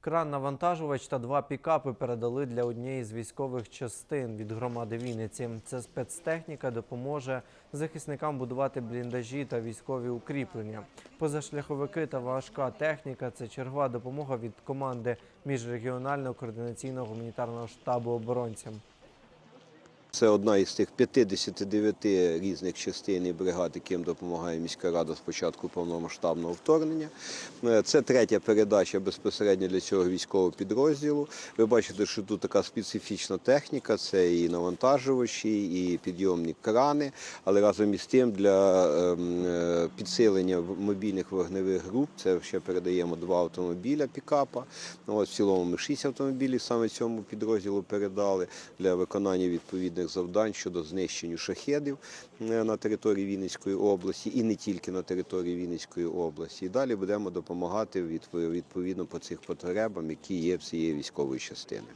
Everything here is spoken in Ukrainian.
Кран-навантажувач та два пікапи передали для однієї з військових частин від громади Вінниці. Ця спецтехніка допоможе захисникам будувати бліндажі та військові укріплення. Позашляховики та важка техніка це чергова допомога від команди міжрегіонального координаційного гуманітарного штабу оборонцям. Це одна із тих 59 різних частин і бригад, яким допомагає міська рада з початку повномасштабного вторгнення. Е, Це третя передача безпосередньо для цього військового підрозділу. Ви бачите, що тут така специфічна техніка: це і навантажувачі, і підйомні крани. Але разом із тим для ем, е, підсилення мобільних вогневих груп це ще передаємо два автомобіля пікапа. Ну, От в цілому ми шість автомобілів саме цьому підрозділу передали для виконання відповідних завдань щодо знищення шахедів е, на території Вінницької області і не тільки на території Вінницької області. І далі будемо допомагати відповідно по цих потребам, які є в цієї військової частини.